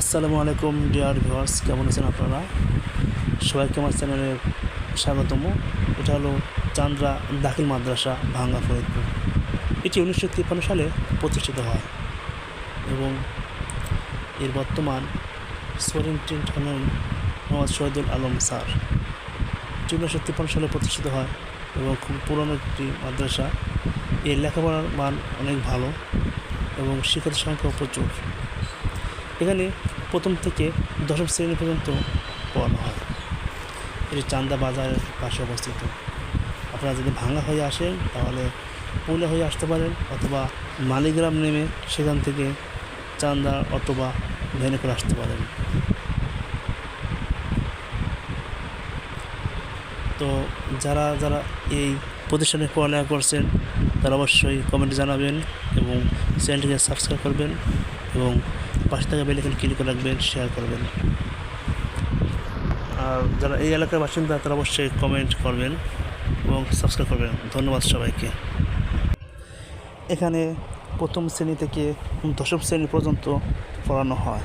আসসালামু আলাইকুম, dear viewers, কেমন আছেন আপনারা? সবাইকে আমার চ্যানেলে স্বাগতম। এটা হলো চান্দ্রা দাখিল মাদ্রাসা, ভাঙ্গা ফরিদপুর। এটি উনিশশো তিপ্পান্ন সালে প্রতিষ্ঠিত হয় এবং এর বর্তমান সুপারিনটেন্ডেন্ট হলেন মোহাম্মদ শহীদুল আলম স্যার। এটি উনিশশো তিপ্পান্ন সালে প্রতিষ্ঠিত হয় এবং খুব পুরনো একটি মাদ্রাসা। এর লেখাপড়ার মান অনেক ভালো এবং শিক্ষার সংখ্যাও প্রচুর। এখানে প্রথম থেকে দশম শ্রেণি পর্যন্ত পড়ানো হয়। এটি চান্দা বাজারের পাশে অবস্থিত। আপনারা যদি ভাঙা হয়ে আসেন, তাহলে পুলে হয়ে আসতে পারেন অথবা মালিগ্রাম নেমে সেখান থেকে চান্দা অথবা ভ্যানে করে আসতে পারেন। তো যারা যারা এই প্রতিষ্ঠানে পড়ালেখা করছেন, তারা অবশ্যই কমেন্টে জানাবেন এবং চ্যানেলটিকে সাবস্ক্রাইব করবেন এবং পাশে থাকা বেলাইকন ক্লিক করে রাখবেন শেয়ার করবেন। আর যারা এই এলাকার বাসিন্দা, তারা অবশ্যই কমেন্ট করবেন এবং সাবস্ক্রাইব করবেন। ধন্যবাদ সবাইকে। এখানে প্রথম শ্রেণি থেকে দশম শ্রেণি পর্যন্ত পড়ানো হয়।